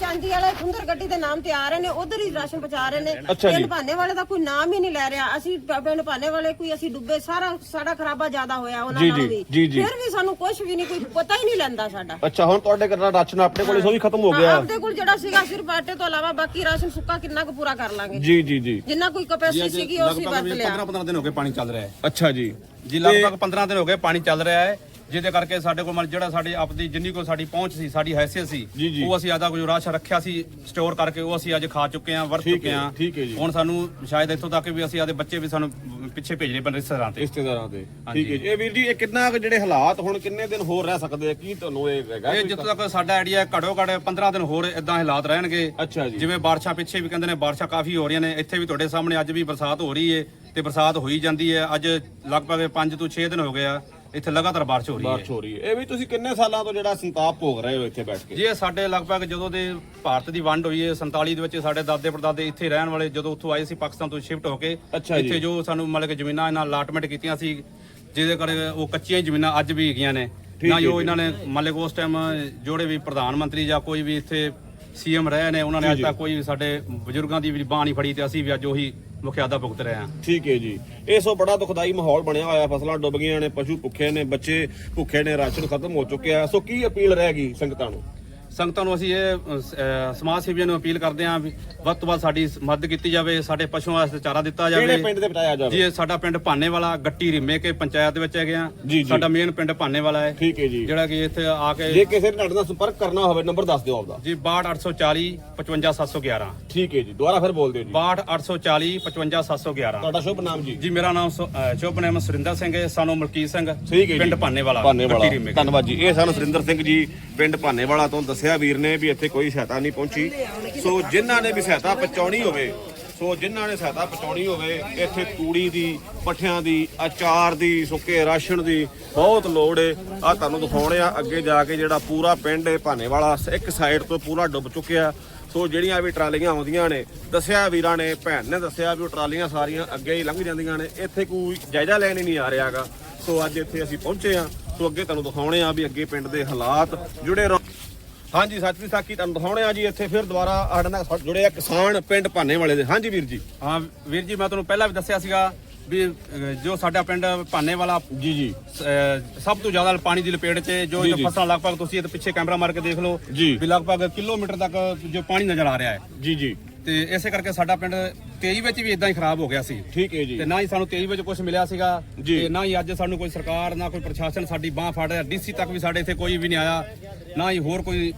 ਚਾਂਦੀ ਵਾਲੇ ਖੁੰਦਰ ਗੱਡੀ ਦੇ ਨਾਮ ਤੇ ਆ ਰਹੇ ਨੇ ਉਧਰ ਹੀ ਰਾਸ਼ਨ ਪਹੁੰਚਾ ਰਹੇ ਨੇ। ਪਿੰਡ ਭਾਨੇ ਵਾਲੇ ਦਾ ਕੋਈ ਨਾਮ ਹੀ ਨਹੀਂ ਲੈ ਰਿਹਾ। ਅਸੀਂ ਪਿੰਡ ਭਾਨੇ ਵਾਲੇ ਕੋਈ ਅਸੀਂ ਡੁੱਬੇ ਸਾਰਾ ਸਾਡਾ ਖਰਾਬਾ ਜ਼ਿਆਦਾ ਹੋਇਆ ਉਹਨਾਂ ਨਾਲੋਂ ਵੀ। ਫਿਰ ਵੀ ਸਾਨੂੰ ਕੁਝ ਵੀ ਨਹੀਂ ਕੋਈ ਪਤਾ ਹੀ ਨਹੀਂ ਲੈਂਦਾ ਸਾਡਾ। ਅੱਛਾ ਹੁਣ ਤੁਹਾਡੇ ਕਰਨਾ ਰਾਸ਼ਨ ਆਪਣੇ ਕੋਲੇ ਸੋ ਵੀ ਖਤਮ ਹੋ ਗਿਆ। ਆਪਦੇ ਕੋਲ ਜਿਹੜਾ ਸੀਗਾ ਸਿਰਫ ਆਟੇ ਤੋਂ ਇਲਾਵਾ ਬਾਕੀ ਰਾਸ਼ਨ ਸੁੱਕਾ ਕਿੰਨਾ ਕੁ ਪੂਰਾ ਕਰ ਲਾਂਗੇ। ਜੀ ਜੀ ਜੀ। ਜਿੰਨਾ ਕੋਈ ਕਪੈਸਿਟੀ ਸੀਗੀ ਉਹ ਅਸੀਂ ਵਰਤ ਲਿਆ। 15-15 ਦਿਨ ਹੋ ਗਏ ਪਾਣੀ ਚੱਲ ਰਿਹਾ ਹੈ। ਅੱਛਾ ਜੀ। ਜੀ ਲਗਭਗ 15 ਦਿਨ ਹੋ ਗਏ ਪਾਣੀ ਚੱਲ ਰਿਹਾ ਹੈ। ਜਿਹਦੇ ਕਰਕੇ ਸਾਡੇ ਕੋਲ ਮਤਲਬ ਜਿਹੜਾ ਸਾਡੀ ਆਪਦੀ ਜਿੰਨੀ ਕੋ ਸਾਡੀ ਪਹੁੰਚ ਸੀ ਸਾਡੀ ਹੈਸੀਅਤ ਸੀ। ਉਹ ਅਸੀਂ ਆਦਾ ਕੋਈ ਰਾਸ਼ਨ ਰੱਖਿਆ ਸੀ ਸਟੋਰ ਕਰਕੇ ਉਹ ਅਸੀਂ ਅੱਜ ਖਾ ਚੁੱਕੇ ਹਾਂ ਵਰਤ ਚੁੱਕੇ ਹੈ, ਹਾਂ ਹੈ ਜੀ। ਹੁਣ ਸਾਨੂੰ ਸ਼ਾਇਦ ਇੱਥੋਂ ਤੱਕ ਵੀ ਅਸੀਂ ਆਦੇ ਬੱਚੇ ਵੀ ਸਾਨੂੰ ਪਿੱਛੇ ਭੇਜਣੇ ਪੈਣ ਰਿਸ਼ਤੇਦਾਰਾਂ ਤੇ। ਰਿਸ਼ਤੇਦਾਰਾਂ ਹਾਂਜੀ। ਠੀਕ ਹੈ ਜੀ। ਇਹ ਵੀਰ ਜੀ ਇਹ ਕਿੰਨਾ ਜਿਹੜੇ ਹਾਲਾਤ ਹੁਣ ਕਿੰਨੇ ਦਿਨ ਹੋਰ ਰਹਿ ਸਕਦੇ ਆ? ਕੀ ਤੁਹਾਨੂੰ ਇਹ ਹੈਗਾ ਇਹ ਜਿੱਥੋਂ ਤੱਕ ਸਾਡਾ ਆਈਡੀਆ ਘੜੋ ਘੜ 15 ਦਿਨ ਹੋਰ ਇਦਾਂ ਹਾਲਾਤ ਰਹਿਣਗੇ। ਅੱਛਾ ਜੀ। ਜਿਵੇਂ ਬਾਰਿਸ਼ਾਂ ਪਿੱਛੇ ਵੀ ਕਹਿੰਦੇ ਨੇ ਬਾਰਿਸ਼ਾਂ ਕਾਫੀ ਹੋ ਰਹੀਆਂ ਨੇ। ਇੱਥੇ ਵੀ ਤੁਹਾਡੇ ਸਾਹਮਣੇ ਅੱਜ ਵੀ ਬਰਸਾਤ ਹੋ ਰਹੀ ਏ ਤੇ ਬਰਸਾਤ ਹੋਈ ਜਾਂਦੀ ਹੈ ਅੱਜ ਲਗਭਗ 5 ਤੋਂ 6 ਦਿਨ ਹੋ ਗਏ ਆ। ਇੱਥੇ ਲਗਾਤਾਰ ਬਾਰਿਸ਼ ਹੋ ਰਹੀ ਹੈ ਬਾਰਿਸ਼ ਹੋ ਰਹੀ ਹੈ ਇਹ ਵੀ ਤੁਸੀਂ ਕਿੰਨੇ ਸਾਲਾਂ ਤੋਂ ਜਿਹੜਾ ਸੰਤਾਪ ਭੋਗ ਰਹੇ ਹੋ ਇੱਥੇ ਬੈਠ ਕੇ ਜੀ ਸਾਡੇ ਲਗਭਗ ਜਦੋਂ ਦੇ ਭਾਰਤ ਦੀ ਵੰਡ ਹੋਈ ਹੈ 47 ਦੇ ਵਿੱਚ ਸਾਡੇ ਦਾਦੇ ਪੜਦਾਦੇ ਇੱਥੇ ਰਹਿਣ ਵਾਲੇ ਜਦੋਂ ਉੱਥੋਂ ਆਏ ਸੀ ਪਾਕਿਸਤਾਨ ਤੋਂ ਸ਼ਿਫਟ ਹੋ ਕੇ ਅੱਛਾ ਜੀ। ਇੱਥੇ ਜੋ ਸਾਨੂੰ ਮਤਲਬ ਕਿ ਜ਼ਮੀਨਾਂ ਇਹਨਾਂ ਅਲਾਟਮੈਂਟ ਕੀਤੀਆਂ ਸੀ ਜਿਹਦੇ ਕਰਕੇ ਉਹ ਕੱਚੀਆਂ ਹੀ ਜ਼ਮੀਨਾਂ ਅੱਜ ਵੀ ਹੈਗੀਆਂ ਨੇ ਠੀਕ ਨਾ ਹੈ ਜੋ ਜੀ। ਇਹਨਾਂ ਨੇ ਮਤਲਬ ਕਿ ਉਸ ਟਾਈਮ ਜਿਹੜੇ ਵੀ ਪ੍ਰਧਾਨ ਮੰਤਰੀ ਜਾਂ ਕੋਈ ਵੀ ਇੱਥੇ ਸੀਐਮ ਰਹੇ ਨੇ ਉਹਨਾਂ ਨੇ ਜੀ, ਅੱਜ ਜੀ। ਤੱਕ ਕੋਈ ਸਾਡੇ ਬਜ਼ੁਰਗਾਂ ਦੀ ਵੀ ਨਹੀਂ ਫੜੀ ਤੇ ਅਸੀਂ ਵੀ ਅੱਜ ਉਹੀ ਮੁਖਿਆਦਾ ਭੁਗਤ ਰਹੇ ਹਾਂ। ਠੀਕ ਹੈ ਜੀ। ਇਹ ਸੋ ਬੜਾ ਦੁਖਦਾਈ ਮਾਹੌਲ ਬਣਿਆ ਹੋਇਆ, ਫਸਲਾਂ ਡੁੱਬ ਗਈਆਂ ਨੇ, ਪਸ਼ੂ ਭੁੱਖੇ ਨੇ, ਬੱਚੇ ਭੁੱਖੇ ਨੇ, ਰਾਸ਼ਨ ਖਤਮ ਹੋ ਚੁੱਕਿਆ ਸੋ ਕੀ ਅਪੀਲ ਰਹਿ ਗਈ ਸੰਗਤਾਂ ਨੂੰ? ਸੰਗਤਾਂ ਨੂੰ ਅਸੀਂ ਇਹ ਅ, ਸਮਾਜ ਸੇਵੀਆਂ ਨੂੰ ਅਪੀਲ ਕਰਦੇ ਹਾਂ ਵੀ ਵੱਧ ਤੋਂ ਵੱਧ ਸਾਡੀ ਮਦਦ ਕੀਤੀ ਜਾਵੇ ਸਾਡੇ ਪਸ਼ੂਆਂ ਵਾਸਤੇ ਚਾਰਾ ਦਿੱਤਾ ਕਿਹੜੇ ਜਾਵੇ ਪਿੰਡ ਦੇ ਬਤਾਇਆ ਜੀ ਜਾਵੇ ਇਹ ਸਾਡਾ ਪਿੰਡ ਭਾਨੇ ਵਾਲਾ ਗੱਟੀ ਰਿਮੇ ਕੇ ਪੰਚਾਇਤ ਵਿੱਚ ਹੈਗੇ ਆ ਜੀ, ਜੀ। ਸਾਡਾ ਮੇਨ ਪਿੰਡ ਭਾਨੇ ਵਾਲਾ ਹੈ। ਠੀਕ ਹੈ ਜੀ। ਜਿਹੜਾ ਕਿ ਇੱਥੇ ਆ ਕੇ ਜੇ ਕਿਸੇ ਨੇ ਤੁਹਾਡੇ ਨਾਲ ਸੰਪਰਕ ਕਰਨਾ ਹੋਵੇ ਨੰਬਰ ਦੱਸ ਦਿਓ ਆਪਦਾ। ਜੀ 62840 55711 ਠੀਕ ਹੈ ਜੀ ਦੁਬਾਰਾ ਫਿਰ ਬੋਲ ਦਿਓ ਜੀ। 62840 55711 ਤੁਹਾਡਾ ਸ਼ੁਭ ਨਾਮ ਜੀ। ਜੀ ਮੇਰਾ ਨਾਮ ਸੁ- ਸ਼ੁਭ ਨਾਮ ਸੁਰਿੰਦਰ ਸਿੰਘ ਹੈ। ਸਾਨੂੰ ਮਲਕੀਤ ਸਿੰਘ ਠੀਕ ਹੈ ਜੀ। ਪਿੰਡ ਭਾਨੇ ਵਾਲਾ ਭਾਨੇ ਵਾਲਾ ਗੱਟੀ ਰਿਮੇ ਕੇ। ਧੰਨਵਾਦ ਜੀ। ਇਹ ਸਾਨੂੰ ਸੁਰਿੰਦਰ ਸਿੰਘ ਜੀ ਪਿੰਡ ਭਾਨੇ ਵਾਲਾ ਤੋਂ ਦੱਸਿਆ ਵੀਰ ਨੇ ਵੀ ਇੱਥੇ ਕੋਈ ਸਹਾਇਤਾ ਨਹੀਂ ਪਹੁੰਚੀ। ਸੋ ਜਿਨ੍ਹਾਂ ਨੇ ਵੀ ਸਹਾਇਤਾ ਪਹੁੰਚਾਉਣੀ ਹੋਵੇ, ਸੋ ਜਿਨ੍ਹਾਂ ਨੇ ਸਹਾਇਤਾ ਪਹੁੰਚਾਉਣੀ ਹੋਵੇ, ਇੱਥੇ ਤੂੜੀ ਦੀ, ਪੱਠਿਆਂ ਦੀ, ਅਚਾਰ ਦੀ ਸੁੱਕੇ ਰਾਸ਼ਨ ਦੀ ਬਹੁਤ ਲੋੜ ਏ। ਆ ਤੁਹਾਨੂੰ ਦਿਖਾਉਣੇ ਆ, ਅੱਗੇ ਜਾ ਕੇ ਜਿਹੜਾ ਪੂਰਾ ਪਿੰਡ ਏ, ਭਾਨੇ ਵਾਲਾ, ਇੱਕ ਸਾਈਡ ਤੋਂ ਪੂਰਾ ਡੁੱਬ ਚੁੱਕਿਆ। ਸੋ ਜਿਹੜੀਆਂ ਵੀ ਟਰਾਲੀਆਂ ਆਉਂਦੀਆਂ ਨੇ, ਦੱਸਿਆ ਵੀਰਾਂ ਨੇ, ਭੈਣ ਨੇ ਦੱਸਿਆ ਵੀ ਉਹ ਟਰਾਲੀਆਂ ਸਾਰੀਆਂ ਅੱਗੇ ਹੀ ਲੰਘ ਜਾਂਦੀਆਂ ਨੇ, ਇੱਥੇ ਕੋਈ ਜਾਇਜ਼ਾ ਲੈਣ ਹੀ ਨਹੀਂ ਆ ਰਿਹਾਗਾ ਸੋ ਅੱਜ ਇੱਥੇ ਅਸੀਂ ਪਹੁੰਚੇ ਆ ਸੋ ਅੱਗੇ ਤੁਹਾਨੂੰ ਦਿਖਾਉਣੇ ਆ ਵੀ ਅੱਗੇ ਪਿੰਡ ਦੇ ਹਾਲਾਤ ਜੁੜੇ ਰਹੋ। ਹਾਂਜੀ ਸੱਚੀ ਸਾਕੀ ਤੁਹਾਨੂੰ ਦਿਖਾਉਣੇ ਆ ਜੀ ਇੱਥੇ ਫਿਰ ਦੁਬਾਰਾ ਸਾਡੇ ਨਾਲ ਸਾ- ਜੁੜੇ ਆ ਕਿਸਾਨ ਪਿੰਡ ਭਾਨੇ ਵਾਲੇ ਦੇ। ਹਾਂਜੀ ਵੀਰ ਜੀ। ਹਾਂ ਵੀਰ ਜੀ ਮੈਂ ਤੁਹਾਨੂੰ ਪਹਿਲਾਂ ਵੀ ਦੱਸਿਆ ਸੀਗਾ ਵੀ ਅਹ, ਜੋ ਸਾਡਾ ਪਿੰਡ ਭਾਨੇ ਵਾਲਾ ਜੀ ਜੀ। ਅਹ, ਸਭ ਤੋਂ ਜ਼ਿਆਦਾ ਪਾਣੀ ਦੀ ਲਪੇਟ 'ਚ ਜੋ ਜੀ, ਇਹ। ਫਸਲਾਂ ਲਗਭਗ ਤੁਸੀਂ ਇਹ ਪਿੱਛੇ ਕੈਮਰਾ ਮਾਰ ਕੇ ਦੇਖ ਲਓ ਜੀ। ਵੀ ਲਗਭਗ ਕਿਲੋਮੀਟਰ ਤੱਕ ਜੋ ਪਾਣੀ ਨਜ਼ਰ ਆ ਰਿਹਾ ਹੈ। ਜੀ ਜੀ। ਤੇ ਇਸੇ ਕਰਕੇ ਸਾਡਾ ਪਿੰਡ 23 ਵਿੱਚ ਵੀ ਇਦਾਂ ਹੀ ਖਰਾਬ ਹੋ ਗਿਆ ਸੀ। ਠੀਕ ਹੈ ਜੀ। ਤੇ ਨਾ ਹੀ ਸਾਨੂੰ 23 ਵਿੱਚ ਕੁਝ ਮਿਲਿਆ ਸੀਗਾ ਜੀ। ਤੇ ਨਾ ਹੀ ਅੱਜ ਸਾਨੂੰ ਕੋਈ ਸਰਕਾਰ ਨਾ ਕੋਈ ਪ੍ਰਸ਼ਾਸਨ ਸਾਡੀ ਬਾਹ ਫੜ ਰਿਹਾ। ਡੀਸੀ ਤੱਕ ਵੀ ਸਾਡੇ ਇੱਥੇ ਕੋਈ ਵੀ ਨਹੀਂ ਆਇਆ। ਨਾ ਹੀ ਹੋਰ ਕੋਈ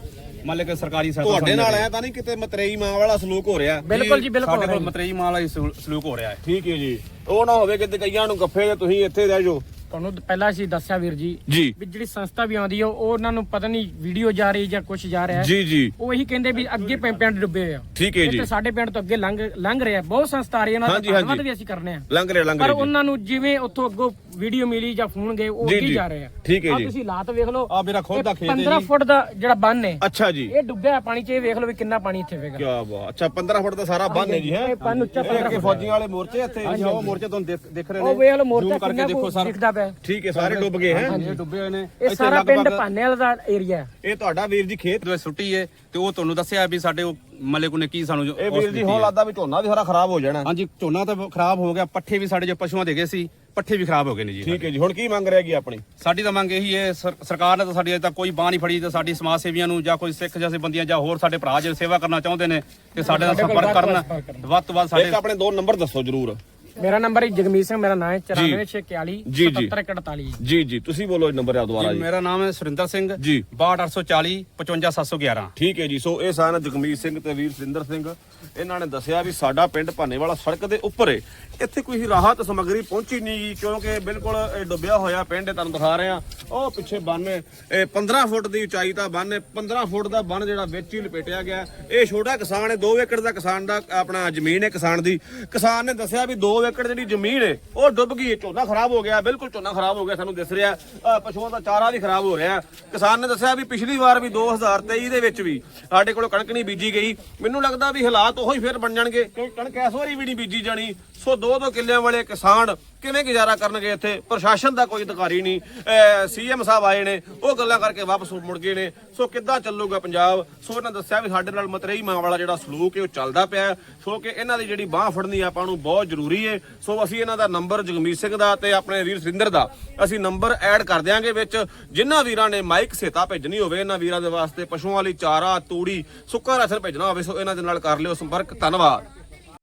ਮੰਨ ਲਓ ਕਿ ਸਰਕਾਰੀ ਸਹਾਇਤਾ ਤੁਹਾਡੇ ਨਾਲ। ਐ ਤਾਂ ਨਹੀਂ ਕਿਤੇ ਮਤਰੇਈ ਮਾਂ ਵਾਲਾ ਸਲੂਕ ਹੋ ਰਿਹਾ। ਬਿਲਕੁਲ ਜੀ ਬਿਲਕੁਲ ਸਾਡੇ ਕੋਲ ਮਤਰੇਈ ਹੀ ਸਲੂ- ਸਲੂਕ ਹੋ ਰਿਹਾ ਹੈ। ਠੀਕ ਹੈ ਜੀ। ਉਹ ਨਾ ਹੋਵੇ ਕਿਤੇ ਕਈਆਂ ਨੂੰ ਗੱਫੇ ਤੇ ਤੁਸੀਂ ਇੱਥੇ ਰਹਿ ਜਾਓ। ਤੁਹਾਨੂੰ ਪਹਿਲਾਂ ਅਸੀਂ ਦੱਸਿਆ ਵੀਰ ਜੀ ਜੀ। ਵੀ ਜਿਹੜੀ ਸੰਸਥਾ ਵੀ ਆਉਂਦੀ ਆ ਉਹ ਉਹਨਾਂ ਨੂੰ ਪਤਾ ਨਹੀਂ ਵੀਡੀਓ ਜਾ ਰਹੀ ਜਾਂ ਕੁਝ ਜਾ ਰਿਹਾ। ਹੈ ਜੀ ਜੀ। ਉਹ ਇਹੀ ਕਹਿੰਦੇ ਵੀ ਅੱਗੇ ਪਿੰ- ਪਿੰਡ ਡੁੱਬੇ ਹੋਏ ਆ। ਠੀਕ ਹੈ ਜੀ। ਇੱਥੇ ਸਾਡੇ ਪਿੰਡ ਤੋਂ ਅੱਗੇ ਲੰਘ ਲੰਘ ਰਿਹਾ। ਬਹੁਤ ਸੰਸਥਾ ਆ ਰਹੀ ਉਹਨਾਂ ਹਾਂਜੀ, ਦਾ ਧੰਨਵਾਦ। ਵੀ ਅਸੀਂ ਕਰਨੇ ਆ। ਲੰਘ ਰਿਹਾ ਲੰਘ ਪਰ ਰਿਹਾ ਜੀ। ਉਹਨਾਂ ਨੂੰ ਜਿਵੇਂ ਉੱਥੋਂ ਅੱਗੋਂ ਵੀਡੀਓ ਮਿਲੀ ਜਾਂ ਫੋਨ ਗਏ ਉਹ ਜੀ, ਅੱਗੇ ਜੀ। ਜਾ ਰਹੇ ਆ। ਠੀਕ ਹੈ ਆਹ ਜੀ। ਤੁਸੀਂ ਹਾਲਾਤ ਵੇਖ ਲਓ। ਆ ਮੇਰਾ ਖੁਦ ਦਾ ਖੇਤ ਹੈ 15 ਜੀ ਫੁੱਟ ਦਾ ਜਿਹੜਾ ਬੰਨ ਹੈ ਅੱਛਾ ਜੀ। ਇਹ ਡੁੱਬਿਆ ਪਾਣੀ 'ਚ ਇਹ ਵੇਖ ਲਓ ਵੀ ਕਿੰਨਾ ਪਾਣੀ ਇੱਥੇ ਵੇਗਾ ਕੀ ਬਾਤ। ਅੱਛਾ 15 ਫੁੱਟ ਦਾ ਸਾਰਾ ਬੰਨ ਹੈ ਜੀ ਹੈ? ਇਹ ਬੰਨ ਉੱਚਾ 15 ਕਿ ਫੁੱਟ ਫੌਜੀਆਂ ਵਾਲੇ ਮੋਰਚੇ ਇੱਥੇ ਜੀ ਉਹ ਮੋਰਚੇ ਤੁਹਾਨੂੰ ਦਿਖ- ਦਿਖ ਰਹੇ ਨੇ। ਉਹ ਵੇਖ ਲਓ ਮੋਰਚਾ ਕਿੰਨਾ ਦੇਖੋ ਕੁ ਸਰ। ਦਿਖਦਾ ਪਿਆ। ਠੀਕ ਹੈ ਸਾਰੇ ਡੁੱਬ ਗਏ ਹੈ। ਇਹ ਡੁੱਬੇ ਹੋਏ ਨੇ। ਇਹ ਸਾਰਾ ਪਿੰਡ ਭਾਨੇ ਵਾਲਾ ਦਾ ਏਰੀਆ ਹੈ। ਇਹ ਤੁਹਾਡਾ ਵੀਰ ਜੀ ਖੇਤ? ਜਦੋਂ ਸੁੱਟੀ ਹੈ ਤੇ ਉਹ ਤੁਹਾਨੂੰ ਦੱਸਿਆ ਵੀ ਸਾਡੇ ਉਹ ਮਲਿਕ ਨੇ ਕੀ ਸਾਨੂੰ ਜੋ ਇਹ ਵੀਰ ਜੀ ਹੁਣ ਹੈ। ਲੱਗਦਾ ਵੀ ਝੋਨਾ ਵੀ ਸਾਰਾ ਖਰਾਬ ਹੋ ਜਾਣਾ। ਹਾਂਜੀ ਝੋਨਾ ਤਾਂ ਖਰਾਬ ਹੋ ਗਿਆ ਪੱਠੇ ਵੀ ਸਾਡੇ ਜੋ ਪਸ਼ੂਆਂ ਦੇ ਗਏ ਸੀ ਪੱਠੇ ਵੀ ਖਰਾਬ ਹੋ ਗਏ ਨੇ ਜੀ ਠੀਕ ਹੈ ਜੀ ਹੁਣ ਕੀ ਮੰਗ ਰਹੇਗੀ ਆਪਣੀ? ਸਾਡੀ ਤਾਂ ਮੰਗ ਇਹੀ ਹੈ ਸਰ- ਸਰਕਾਰ ਨੇ ਤਾਂ ਸਾਡੀ ਅਜੇ ਤੱਕ ਕੋਈ ਬਾਹ ਨਹੀਂ ਫੜੀ ਤੇ ਸਾਡੀ ਸਮਾਜ ਸੇਵੀਆਂ ਨੂੰ ਜਾਂ ਕੋਈ ਸਿੱਖ ਜੈਸੇ ਬੰਦੀਆਂ ਜਾਂ ਹੋਰ ਸਾਡੇ ਭਰਾ ਜਿਹੜੇ ਸੇਵਾ ਕਰਨਾ ਚਾਹੁੰਦੇ ਨੇ ਤੇ ਸਾਡੇ ਨਾਲ ਸੰਪਰਕ ਕਰਨ। ਵੱਧ ਤੋਂ ਵੱਧ ਸਾਡੇ ਇੱਕ ਆਪਣੇ ਦੋ ਨੰਬਰ ਦੱਸੋ ਜਰੂਰ। ਮੇਰਾ ਨੰਬਰ ਹੈ ਜਗਮੀਤ ਸਿੰਘ ਮੇਰਾ ਨਾਮ ਹੈ ਜੀ। 94641 ਜੀ, ਜੀ। 7748 ਜੀ ਜੀ ਤੁਸੀਂ ਬੋਲੋ ਇਹ ਨੰਬਰ ਆ ਦੁਬਾਰਾ ਜੀ ਮੇਰਾ ਨਾਮ ਹੈ ਸੁਰਿੰਦਰ ਸਿੰਘ ਜੀ। 62840 55711 ਠੀਕ ਹੈ ਜੀ ਸੋ ਇਹ ਸਨ ਜਗਮੀਤ ਸਿੰਘ ਤੇ ਵੀਰ ਸਿੰਦਰ ਸਿੰਘ। ਇਹਨਾਂ ਨੇ ਦੱਸਿਆ ਵੀ ਸਾਡਾ ਪਿੰਡ ਭਾਨੇ ਵਾਲਾ ਸੜਕ ਦੇ ਉੱਪਰ ਏ। ਇੱਥੇ ਕੋਈ ਰਾਹਤ ਸਮੱਗਰੀ ਪਹੁੰਚੀ ਨਹੀਂ ਕਿਉਂਕਿ ਬਿਲਕੁਲ ਇਹ ਡੁੱਬਿਆ ਹੋਇਆ ਪਿੰਡ ਹੈ, ਤੁਹਾਨੂੰ ਦਿਖਾ ਰਹੇ। ਆ ਉਹ ਪਿੱਛੇ ਬੰਨ ਹੈ, ਇਹ 15 ਫੁੱਟ ਦੀ ਉਚਾਈ ਦਾ ਬੰਨ ਹੈ 15 ਫੁੱਟ ਦਾ ਬੰਨ ਜਿਹੜਾ ਵਿੱਚ ਹੀ ਲਪੇਟਿਆ ਗਿਆ। ਇਹ ਛੋਟਾ ਕਿਸਾਨ ਹੈ 2 ਏਕੜ ਦਾ ਕਿਸਾਨ ਦਾ ਆਪਣਾ ਜ਼ਮੀਨ ਹੈ ਕਿਸਾਨ ਦੀ। ਕਿਸਾਨ ਨੇ ਦੱਸਿਆ ਵੀ 2 ਏਕੜ ਜਿਹੜੀ ਜ਼ਮੀਨ ਹੈ ਉਹ ਡੁੱਬ ਗਈ ਝੋਨਾ ਖਰਾਬ ਹੋ ਗਿਆ, ਬਿਲਕੁਲ ਝੋਨਾ ਖਰਾਬ ਹੋ ਗਿਆ, ਸਾਨੂੰ ਦਿਸ ਰਿਹਾ। ਪਸ਼ੂਆਂ ਦਾ ਚਾਰਾ ਵੀ ਖਰਾਬ ਹੋ ਰਿਹਾ। ਕਿਸਾਨ ਨੇ ਦੱਸਿਆ ਵੀ ਪਿਛਲੀ ਵਾਰ ਵੀ 2023 ਦੇ ਵਿੱਚ ਵੀ ਸਾਡੇ ਕੋਲ ਕਣਕ ਨਹੀਂ ਬੀਜੀ ਗਈ। ਮੈਨੂੰ ਲੱਗਦਾ ਵੀ ਹਾਲਾਤ ਉਹੀ ਫਿਰ ਬਣ ਜਾਣਗੇ। ਕਿਉਂਕਿ ਕਣਕ ਇਸ ਵਾਰੀ ਵੀ ਨਹੀਂ ਬੀਜੀ ਜਾਣੀ। ਸੋ ਦੋ ਦੋ ਕਿੱਲਿਆਂ ਵਾਲੇ ਕਿਸਾਨ ਕਿਵੇਂ ਗੁਜ਼ਾਰਾ ਕਰਨਗੇ ਇੱਥੇ? ਪ੍ਰਸ਼ਾਸਨ ਦਾ ਕੋਈ ਅਧਿਕਾਰੀ ਨਹੀਂ। ਸੀਐਮ ਸਾਹਿਬ ਆਏ ਨੇ, ਉਹ ਗੱਲਾਂ ਕਰਕੇ ਵਾਪਸ ਮੁੜ ਗਏ ਨੇ। ਸੋ ਕਿੱਦਾਂ ਚੱਲੂਗਾ ਪੰਜਾਬ? ਸੋ ਇਹਨਾਂ ਦੱਸਿਆ ਵੀ ਸਾਡੇ ਨਾਲ ਮਤਰੇਈ ਮਾਂ ਵਾਲਾ ਜਿਹੜਾ ਸਲੂਕ ਹੈ, ਉਹ ਚੱਲਦਾ ਪਿਆ ਸੋ ਕਿ ਇਹਨਾਂ ਦੀ ਜਿਹੜੀ ਬਾਹ ਫੜਨੀ ਆਪਾਂ ਨੂੰ ਬਹੁਤ ਜ਼ਰੂਰੀ ਹੈ। ਸੋ ਅਸੀਂ ਇਹਨਾਂ ਦਾ ਨੰਬਰ ਜਗਮੀਤ ਸਿੰਘ ਦਾ ਤੇ ਆਪਣੇ ਵੀਰ ਸਿੰਦਰ ਦਾ ਅਸੀਂ ਨੰਬਰ ਐਡ ਕਰ ਦਿਆਂਗੇ ਵਿੱਚ। ਜਿਨ੍ਹਾਂ ਵੀਰਾਂ ਨੇ ਮਾਈਕ ਸੇਤਾ ਭੇਜਣੀ ਹੋਵੇ, ਇਹਨਾਂ ਵੀਰਾਂ ਦੇ ਵਾਸਤੇ ਪਸ਼ੂਆਂ ਲਈ ਚਾਰਾ, ਤੂੜੀ, ਸੁੱਕਾ ਰਾਸ਼ਨ ਭੇਜਣਾ ਹੋਵੇ, ਸੋ ਇਹਨਾਂ ਦੇ ਨਾਲ ਕਰ ਲਿਓ ਸੰਪਰਕ। ਧੰਨਵਾਦ।